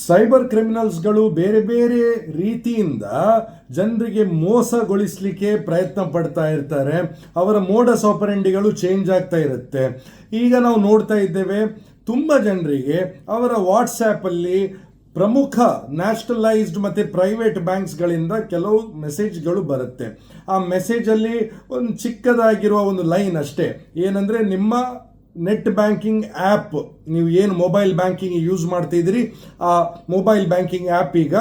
Cyber ಕ್ರಿಮಿನಲ್ಸ್ಗಳು ಬೇರೆ ಬೇರೆ ರೀತಿಯಿಂದ ಜನರಿಗೆ ಮೋಸಗೊಳಿಸಲಿಕ್ಕೆ ಪ್ರಯತ್ನ ಪಡ್ತಾ ಇರ್ತಾರೆ. ಅವರ ಮೋಡಸ್ ಆಪರೆಂಡಿಗಳು ಚೇಂಜ್ ಆಗ್ತಾ ಇರುತ್ತೆ. ಈಗ ನಾವು ನೋಡ್ತಾ ಇದ್ದೇವೆ, ತುಂಬ ಜನರಿಗೆ ಅವರ ವಾಟ್ಸ್ಯಾಪಲ್ಲಿ ಪ್ರಮುಖ ನ್ಯಾಷನಲೈಸ್ಡ್ ಮತ್ತು ಪ್ರೈವೇಟ್ ಬ್ಯಾಂಕ್ಸ್ಗಳಿಂದ ಕೆಲವು ಮೆಸೇಜ್ಗಳು ಬರುತ್ತೆ. ಆ ಮೆಸೇಜಲ್ಲಿ ಒಂದು ಚಿಕ್ಕದಾಗಿರುವ ಒಂದು ಲೈನ್ ಅಷ್ಟೇ. ಏನಂದರೆ ನಿಮ್ಮ ನೆಟ್ ಬ್ಯಾಂಕಿಂಗ್ ಆ್ಯಪ್ ನೀವು ಏನು ಮೊಬೈಲ್ ಬ್ಯಾಂಕಿಂಗ್ ಯೂಸ್ ಮಾಡ್ತಾ ಇದ್ದೀರಿ, ಆ ಮೊಬೈಲ್ ಬ್ಯಾಂಕಿಂಗ್ ಆ್ಯಪ್ ಈಗ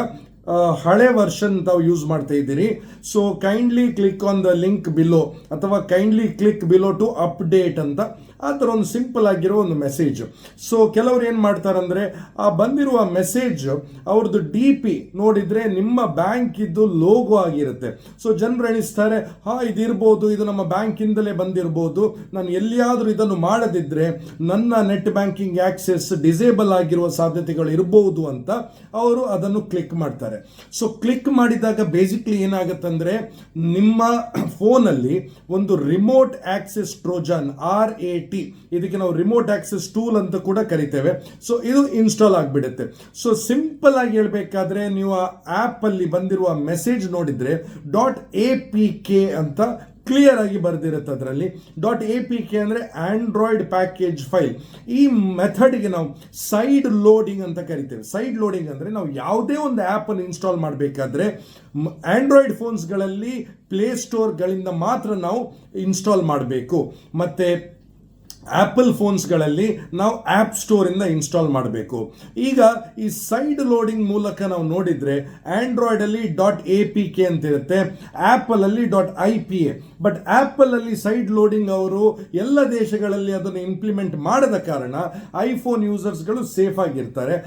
ಹಳೆ ವರ್ಷನ್ ತಾವು ಯೂಸ್ ಮಾಡ್ತಾ ಇದ್ದೀರಿ. So kindly click on the link below ಅಥವಾ kindly click below to update ಅಂತ. ಆ ಥರ ಒಂದು ಸಿಂಪಲ್ ಆಗಿರೋ ಒಂದು ಮೆಸೇಜ್ ಸೊ ಕೆಲವರು ಏನು ಮಾಡ್ತಾರಂದರೆ, ಆ ಬಂದಿರುವ ಮೆಸೇಜ್ ಅವ್ರದ್ದು ಡಿ ಪಿ ನೋಡಿದರೆ ನಿಮ್ಮ ಬ್ಯಾಂಕಿದ್ದು ಲೋಗೋ ಆಗಿರುತ್ತೆ. ಸೊ ಜನರು ಎಣಿಸ್ತಾರೆ, ಹಾ, ಇದಿರ್ಬೋದು, ಇದು ನಮ್ಮ ಬ್ಯಾಂಕಿಂದಲೇ ಬಂದಿರ್ಬೋದು. ನಾನು ಎಲ್ಲಿಯಾದರೂ ಇದನ್ನು ಮಾಡದಿದ್ದರೆ ನನ್ನ ನೆಟ್ ಬ್ಯಾಂಕಿಂಗ್ ಆ್ಯಕ್ಸೆಸ್ ಡಿಸೇಬಲ್ ಆಗಿರುವ ಸಾಧ್ಯತೆಗಳು ಇರ್ಬೋದು ಅಂತ ಅವರು ಅದನ್ನು ಕ್ಲಿಕ್ ಮಾಡ್ತಾರೆ. ಸೊ ಕ್ಲಿಕ್ ಮಾಡಿದಾಗ ಬೇಸಿಕ್ಲಿ ಏನಾಗುತ್ತಂದ್ರೆ, ನಿಮ್ಮ ಫೋನಲ್ಲಿ ಒಂದು remote access trojan R A T ಇದಕ್ಕೆ ನಾವು ರಿಮೋಟ್ ಆಕ್ಸೆಸ್ ಟೂಲ್ ಅಂತ ಕೂಡ ಕರಿತೇವೆ. ಸೊ ಇದು ಇನ್ಸ್ಟಾಲ್ ಆಗಿಬಿಡುತ್ತೆ. ಸೊ ಸಿಂಪಲ್ ಆಗಿ ಹೇಳಬೇಕಾದ್ರೆ, ನೀವು ಆ ಆ್ಯಪಲ್ಲಿ ಬಂದಿರುವ ಮೆಸೇಜ್ ನೋಡಿದರೆ ಡಾಟ್ ಎ ಪಿ ಕೆ ಅಂತ ಕ್ಲಿಯರ್ ಆಗಿ ಬರೆದಿರುತ್ತೆ ಅದರಲ್ಲಿ. ಡಾಟ್ ಎ ಪಿ ಕೆ ಅಂದರೆ ಆಂಡ್ರಾಯ್ಡ್ ಪ್ಯಾಕೇಜ್ ಫೈಲ್ ಈ ಮೆಥಡ್ಗೆ ನಾವು ಸೈಡ್ ಲೋಡಿಂಗ್ ಅಂತ ಕರಿತೇವೆ. ಸೈಡ್ ಲೋಡಿಂಗ್ ಅಂದರೆ ನಾವು ಯಾವುದೇ ಒಂದು ಆ್ಯಪನ್ನು ಇನ್ಸ್ಟಾಲ್ ಮಾಡಬೇಕಾದ್ರೆ ಆಂಡ್ರಾಯ್ಡ್ ಫೋನ್ಸ್ಗಳಲ್ಲಿ ಪ್ಲೇಸ್ಟೋರ್ಗಳಿಂದ ಮಾತ್ರ ನಾವು ಇನ್ಸ್ಟಾಲ್ ಮಾಡಬೇಕು. ಮತ್ತು ಆ್ಯಪಲ್ ಫೋನ್ಸ್ಗಳಲ್ಲಿ ನಾವು ಆ್ಯಪ್ ಸ್ಟೋರಿಂದ ಇನ್ಸ್ಟಾಲ್ ಮಾಡಬೇಕು. ಈಗ ಈ ಸೈಡ್ ಲೋಡಿಂಗ್ ಮೂಲಕ ನಾವು ನೋಡಿದರೆ ಆ್ಯಂಡ್ರಾಯ್ಡಲ್ಲಿ ಡಾಟ್ ಎ ಪಿ ಕೆ ಅಂತ ಇರುತ್ತೆ ಆ್ಯಪಲಲ್ಲಿ dot I P A but ಆ್ಯಪಲಲ್ಲಿ side loading ಅವರು ಎಲ್ಲ ದೇಶಗಳಲ್ಲಿ ಅದನ್ನು ಇಂಪ್ಲಿಮೆಂಟ್ ಮಾಡದ ಕಾರಣ ಐಫೋನ್ ಯೂಸರ್ಸ್ಗಳು ಸೇಫ್ ಆಗಿರ್ತಾರೆ.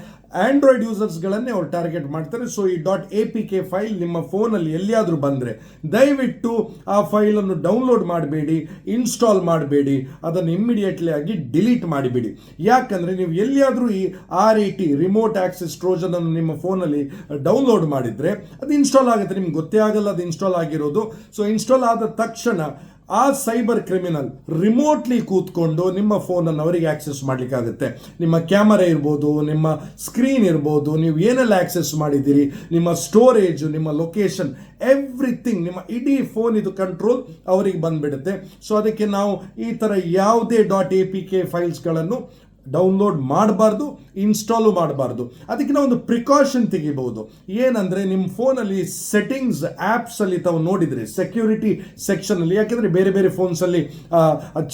ಆಂಡ್ರಾಯ್ಡ್ ಯೂಸರ್ಸ್ಗಳನ್ನೇ ಅವ್ರು ಟಾರ್ಗೆಟ್ ಮಾಡ್ತಾರೆ. ಸೊ ಈ dot A P K file ನಿಮ್ಮ ಫೋನಲ್ಲಿ ಎಲ್ಲಿಯಾದರೂ ಬಂದರೆ, ದಯವಿಟ್ಟು ಆ ಫೈಲನ್ನು ಡೌನ್ಲೋಡ್ ಮಾಡಬೇಡಿ ಇನ್ಸ್ಟಾಲ್ ಮಾಡಬೇಡಿ, ಅದನ್ನು ಇಮ್ಮಿಡಿಯೇಟ್ಲಿ ಆಗಿ ಡಿಲೀಟ್ ಮಾಡಿಬಿಡಿ. ಯಾಕಂದರೆ ನೀವು ಎಲ್ಲಿಯಾದರೂ ಈ R A T remote access trojan ಅನ್ನು ನಿಮ್ಮ ಫೋನಲ್ಲಿ ಡೌನ್ಲೋಡ್ ಮಾಡಿದರೆ, ಅದು ಇನ್ಸ್ಟಾಲ್ ಆಗುತ್ತೆ. ನಿಮ್ಗೆ ಗೊತ್ತೇ ಆಗಲ್ಲ, ಅದು ಇನ್ಸ್ಟಾಲ್ ಆಗಿರೋದು. ಸೊ ಇನ್ಸ್ಟಾಲ್ ಆದ ತಕ್ಷಣ ಆ ಸೈಬರ್ ಕ್ರಿಮಿನಲ್ ರಿಮೋಟ್ಲಿ ಕೂತ್ಕೊಂಡು ನಿಮ್ಮ ಫೋನನ್ನು ಅವರಿಗೆ ಆಕ್ಸೆಸ್ ಮಾಡಲಿಕ್ಕಾಗುತ್ತೆ. ನಿಮ್ಮ ಕ್ಯಾಮರಾ ಇರ್ಬೋದು, ನಿಮ್ಮ ಸ್ಕ್ರೀನ್ ಇರ್ಬೋದು, ನೀವು ಏನೆಲ್ಲ ಆಕ್ಸೆಸ್ ಮಾಡಿದ್ದೀರಿ, ನಿಮ್ಮ ಸ್ಟೋರೇಜು, ನಿಮ್ಮ ಲೊಕೇಶನ್, ಎವ್ರಿಥಿಂಗ್, ನಿಮ್ಮ ಇಡೀ ಫೋನ್ ಇದು ಕಂಟ್ರೋಲ್ ಅವರಿಗೆ ಬಂದ್ಬಿಡುತ್ತೆ. ಸೊ ಅದಕ್ಕೆ ನಾವು ಈ ಥರ ಯಾವುದೇ ಡಾಟ್ ಎ ಪಿ ಕೆ ಫೈಲ್ಸ್ಗಳನ್ನು ಡೌನ್ಲೋಡ್ ಮಾಡಬಾರ್ದು ಇನ್ಸ್ಟಾಲು ಮಾಡಬಾರ್ದು. ಅದಕ್ಕೆ ನಾವು ಒಂದು ಪ್ರಿಕಾಷನ್ ತೆಗಿಬಹುದು ಏನಂದರೆ ನಿಮ್ಮ ಫೋನಲ್ಲಿ ಸೆಟ್ಟಿಂಗ್ಸ್ ಆ್ಯಪ್ಸಲ್ಲಿ ತಾವು ನೋಡಿದರೆ ಸೆಕ್ಯೂರಿಟಿ ಸೆಕ್ಷನಲ್ಲಿ ಯಾಕೆಂದರೆ ಬೇರೆ ಬೇರೆ ಫೋನ್ಸಲ್ಲಿ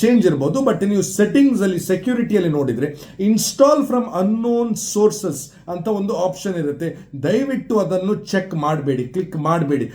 ಚೇಂಜ್ ಇರ್ಬೋದು ಬಟ್ ನೀವು ಸೆಟ್ಟಿಂಗ್ಸಲ್ಲಿ ಸೆಕ್ಯೂರಿಟಿಯಲ್ಲಿ ನೋಡಿದರೆ ಇನ್ಸ್ಟಾಲ್ ಫ್ರಮ್ ಅನ್ನೋನ್ ಸೋರ್ಸಸ್ ಅಂತ ಒಂದು ಆಪ್ಷನ್ ಇರುತ್ತೆ. ದಯವಿಟ್ಟು ಅದನ್ನು ಚೆಕ್ ಮಾಡಬೇಡಿ ಕ್ಲಿಕ್ ಮಾಡಬೇಡಿ.